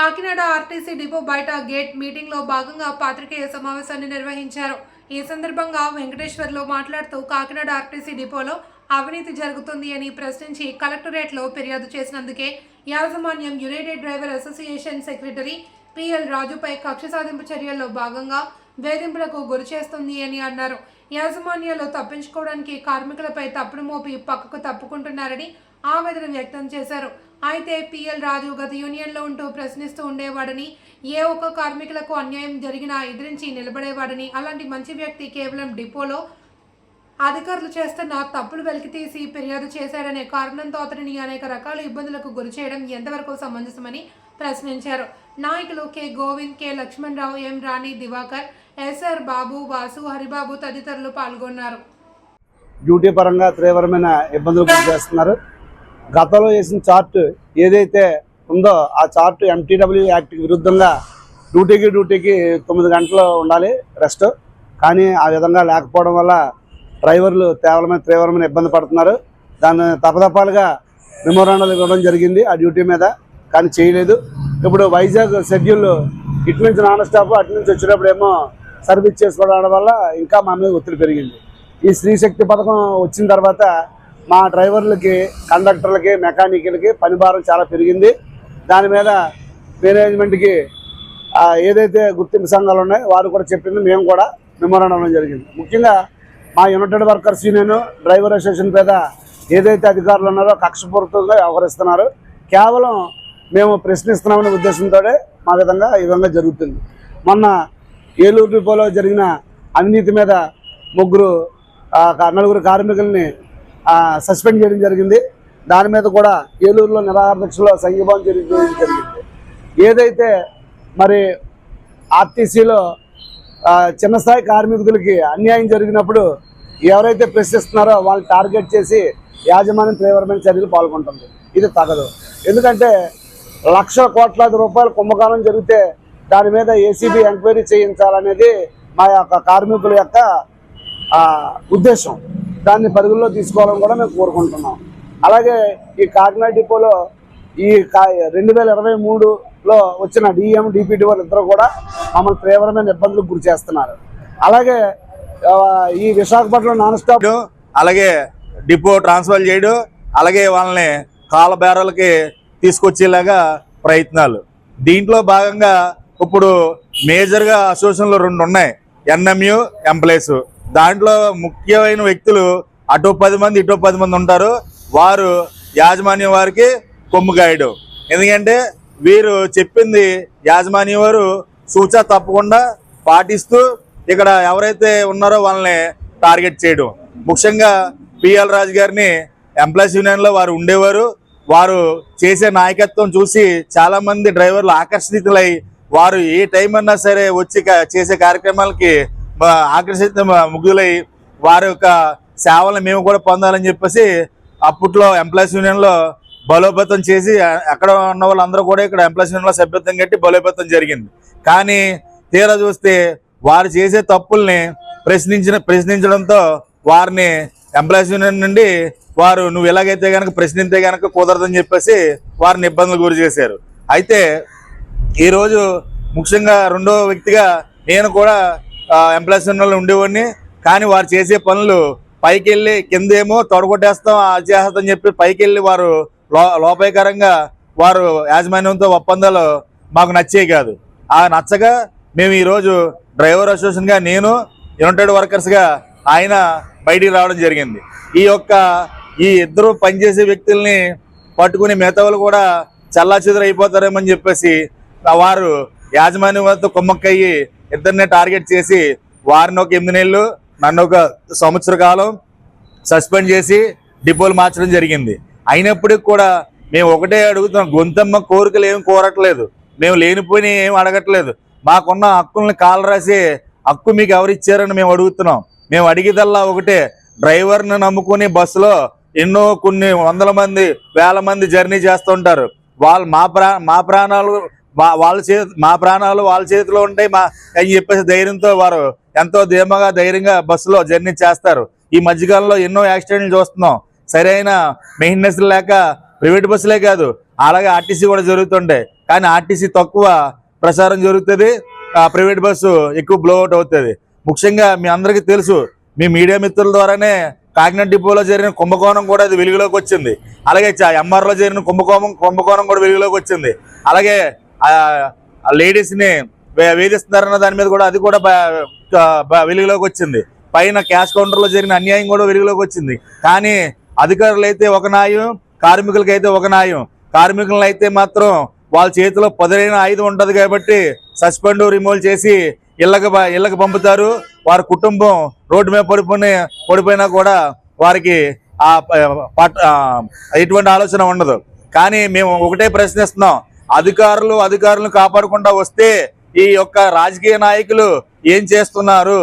Kakinada RTC depot బయట gate మీటింగ్లో భాగంగా పాత్రికేయ సమావేశాన్ని నిర్వహించారు. ఈ సందర్భంగా వెంకటేశ్వర్లో మాట్లాడుతూ కాకినాడ ఆర్టీసీ డిపోలో అవినీతి జరుగుతుంది అని ప్రశ్నించి కలెక్టరేట్లో ఫిర్యాదు చేసినందుకే యాజమాన్యం united driver association secretary PL రాజుపై కక్ష సాధింపు చర్యల్లో భాగంగా వేధింపులకు గురి చేస్తుంది అని అన్నారు. యాజమాన్యాలు తప్పించుకోవడానికి కార్మికులపై తప్పుడు మోపి పక్కకు తప్పుకుంటున్నారని ఆవేదన వ్యక్తం చేశారు. అయితే పిఎల్ రాజు గత యూనియన్లో ఉంటూ ప్రశ్నిస్తూ ఉండేవాడని ఏ ఒక్క కార్మికులకు అన్యాయం జరిగినా ఎదిరించి నిలబడేవాడని అలాంటి మంచి వ్యక్తి కేవలం డిపోలో అధికారులు చేస్తున్న తప్పులు వెలికితీసి ఫిర్యాదు చేశారనే కారణంతో అతనిని అనేక రకాల ఇబ్బందులకు గురి చేయడం ఎంతవరకు సమంజసమని ప్రశ్నించారు. నాయకులు K. Govind K. Lakshmanarao M. Rani Divakar SR Babu Vasu Haribabu తదితరులు పాల్గొన్నారు. డ్యూటీ పరంగా తీవ్రమైన ఇబ్బందులు గురి చేస్తున్నారు. గతంలో వేసిన చార్ట్ ఏదైతే ఉందో ఆ చార్ట్ ఎంటీడబ్ల్యూ యాక్ట్కి విరుద్ధంగా డ్యూటీకి డ్యూటీకి తొమ్మిది గంటలు ఉండాలి రెస్ట్ కానీ ఆ విధంగా లేకపోవడం వల్ల డ్రైవర్లు తీవ్రమైన తీవ్రమైన ఇబ్బంది పడుతున్నారు. దాన్ని తపతపాలుగా మెమోరాండాలు ఇవ్వడం జరిగింది ఆ డ్యూటీ మీద కానీ చేయలేదు. ఇప్పుడు వైజాగ్ షెడ్యూల్ ఇటు నుంచి నాన్ స్టాప్ అటు నుంచి వచ్చేటప్పుడు ఏమో సర్వీస్ చేసుకోవడం వల్ల ఇంకా మా మీద ఒత్తిడి పెరిగింది. ఈ స్త్రీ శక్తి పథకం వచ్చిన తర్వాత మా డ్రైవర్లకి కండక్టర్లకి మెకానికల్కి పని భారం చాలా పెరిగింది. దాని మీద మేనేజ్మెంట్కి ఏదైతే గుర్తింపు సంఘాలు ఉన్నాయో వారు కూడా చెప్పింది మేము కూడా మెమోరాండం జరిగింది. ముఖ్యంగా మా united workers union driver association మీద ఏదైతే అధికారులు ఉన్నారో కక్షపూర్వకంగా వ్యవహరిస్తున్నారు. కేవలం మేము ప్రశ్నిస్తున్నామనే ఉద్దేశంతో మా విధంగా ఈ విధంగా జరుగుతుంది. మొన్న ఏలూరు డిపోలో జరిగిన అవినీతి మీద ముగ్గురు నలుగురు కార్మికుల్ని సస్పెండ్ చేయడం జరిగింది. దాని మీద కూడా ఏలూరులో నిరాహారదక్షలో సంఘీభావం చేయడం జరిగింది. ఏదైతే మరి ఆర్టీసీలో చిన్న స్థాయి కార్మికులకి అన్యాయం జరిగినప్పుడు ఎవరైతే ప్రశ్నిస్తున్నారో వాళ్ళని టార్గెట్ చేసి యాజమాన్యం తీవ్రమైన చర్యలు పాల్గొంటుంది. ఇది తగదు. ఎందుకంటే లక్షల కోట్లాది రూపాయలు కుంభకాలం జరిగితే దాని మీద ఏసీబీ ఎంక్వైరీ చేయించాలనేది మా యొక్క కార్మికుల యొక్క ఉద్దేశం. దాన్ని పరిగణలో తీసుకోవాలని కూడా మేము కోరుకుంటున్నాం. అలాగే ఈ కాకినాడ డిపోలో ఈ కా రెండు వేల ఇరవై మూడులో వచ్చిన డిఎం డిపిటి వాళ్ళు ఇద్దరు కూడా మమ్మల్ని తీవ్రమైన ఇబ్బందులకు గురి చేస్తున్నారు. అలాగే ఈ విశాఖపట్నం నాన్ స్టాప్ అలాగే డిపో ట్రాన్స్ఫర్ చేయడం అలాగే వాళ్ళని కాల బేరాలకి తీసుకొచ్చేలాగా ప్రయత్నాలు. దీంట్లో భాగంగా ఇప్పుడు మేజర్గా అసోసియేషన్లు రెండు ఉన్నాయి ఎన్ఎంయు ఎంప్లాయీస్. దాంట్లో ముఖ్యమైన వ్యక్తులు అటో పది మంది ఇటో పది మంది ఉంటారు. వారు యాజమాన్యం వారికి కొమ్ము గాయడు. ఎందుకంటే వీరు చెప్పింది యాజమాన్యం వారు సూచ తప్పకుండా పాటిస్తూ ఇక్కడ ఎవరైతే ఉన్నారో వాళ్ళని టార్గెట్ చేయడం. ముఖ్యంగా పిఎల్ రాజు గారిని ఎంప్లాయీస్ యూనియన్లో వారు ఉండేవారు. వారు చేసే నాయకత్వం చూసి చాలామంది డ్రైవర్లు ఆకర్షితులై వారు ఏ టైం అన్నా సరే వచ్చి క- చేసే కార్యక్రమాలకి ఆకర్షిత ముగ్ధులై వారి యొక్క సేవలను మేము కూడా పొందాలని చెప్పేసి అప్పట్లో ఎంప్లాయీస్ యూనియన్లో బలోపేతం చేసి అ- అక్కడ ఉన్న వాళ్ళందరూ కూడా ఇక్కడ ఎంప్లాయీస్ యూనియన్లో సభ్యత్వం కట్టి బలోపేతం జరిగింది. కానీ తీరా చూస్తే వారు చేసే తప్పుల్ని ప్రశ్నించిన ప్రశ్నించడంతో వారిని ఎంప్లాయీస్ యూనియన్ నుండి వారు నువ్వు ఎలాగైతే కనుక ప్రశ్నిస్తే కనుక కుదరదని చెప్పేసి వారిని ఇబ్బందులు గురి చేశారు. అయితే ఈరోజు ముఖ్యంగా రెండో వ్యక్తిగా నేను కూడా ఎంప్లాయీస్ వాళ్ళు ఉండేవాడిని. కానీ వారు చేసే పనులు పైకి వెళ్ళి కిందేమో తొడగొట్టేస్తాం అజేస్తాం చేస్తాం చెప్పి పైకి వెళ్ళి వారు లో లోపాయకరంగా వారు యాజమాన్యంతో ఒప్పందాలు మాకు నచ్చేవి కాదు. ఆ నచ్చగా మేము ఈరోజు డ్రైవర్ అసోసియేషన్గా నేను యునైటెడ్ వర్కర్స్గా ఆయన బయటికి రావడం జరిగింది. ఈ యొక్క ఈ ఇద్దరు పనిచేసే వ్యక్తుల్ని పట్టుకుని మిగతా కూడా చల్లా అయిపోతారేమని చెప్పేసి వారు యాజమాన్యం వారితో కుమ్మక్కయ్యి ఇద్దరిని టార్గెట్ చేసి వారిని ఒక ఎనిమిది నెలలు నన్ను ఒక సంవత్సర కాలం సస్పెండ్ చేసి డిపోలు మార్చడం జరిగింది. అయినప్పటికి కూడా మేము ఒకటే అడుగుతున్నాం గొంతమ్మ కోరికలు ఏమి కోరట్లేదు. మేము లేనిపోయిన ఏం అడగట్లేదు. మాకున్న హక్కుల్ని కాలు రాసి హక్కు మీకు ఎవరిచ్చారని మేము అడుగుతున్నాం. మేము అడిగిదల్లా ఒకటే డ్రైవర్ని నమ్ముకుని బస్సులో ఎన్నో కొన్ని వందల మంది వేల మంది జర్నీ చేస్తుంటారు. వాళ్ళు మా ప్రా మా ప్రాణాలు వాళ్ళ చేతి మా ప్రాణాలు వాళ్ళ చేతిలో ఉంటాయి. మా అని చెప్పేసి ధైర్యంతో వారు ఎంతో ధీమగా ధైర్యంగా బస్సులో జర్నీ చేస్తారు. ఈ మధ్యకాలంలో ఎన్నో యాక్సిడెంట్లు చూస్తున్నాం. సరైన మెయింటెనెన్స్ లేక ప్రైవేట్ బస్సులే కాదు అలాగే ఆర్టీసీ కూడా జరుగుతుంటాయి. కానీ ఆర్టీసీ తక్కువ ప్రసారం జరుగుతుంది. ఆ ప్రైవేట్ బస్సు ఎక్కువ బ్లోఅవుట్ అవుతుంది. ముఖ్యంగా మీ అందరికీ తెలుసు మీ మీడియా మిత్రుల ద్వారానే కాకినాడ డిపోలో జరిగిన కుంభకోణం కూడా అది వెలుగులోకి వచ్చింది. అలాగే ఎంఆర్లో జరిగిన కుంభకోణం కుంభకోణం కూడా వెలుగులోకి వచ్చింది. అలాగే లేడీస్ని వేధిస్తున్నారన్న దాని మీద కూడా అది కూడా వెలుగులోకి వచ్చింది. పైన క్యాష్ కౌంటర్లో జరిగిన అన్యాయం కూడా వెలుగులోకి వచ్చింది. కానీ అధికారులు అయితే ఒక న్యాయం కార్మికులకి అయితే ఒక న్యాయం. కార్మికులను అయితే మాత్రం వాళ్ళ చేతిలో పదునైన ఆయుధం ఉంటుంది కాబట్టి సస్పెండ్ రిమూవ్ చేసి ఇళ్ళకి ఇళ్ళకి పంపుతారు. వారి కుటుంబం రోడ్డు మీద పడిపోయి పడిపోయినా కూడా వారికి ఆ పట్- ఆ, ఎటువంటి ఆలోచన ఉండదు. కానీ మేము ఒకటే ప్రశ్నిస్తున్నాం. అధికారులు అధికారులను కాపాడకుండా వస్తే ఈ యొక్క రాజకీయ నాయకులు ఏం చేస్తున్నారు?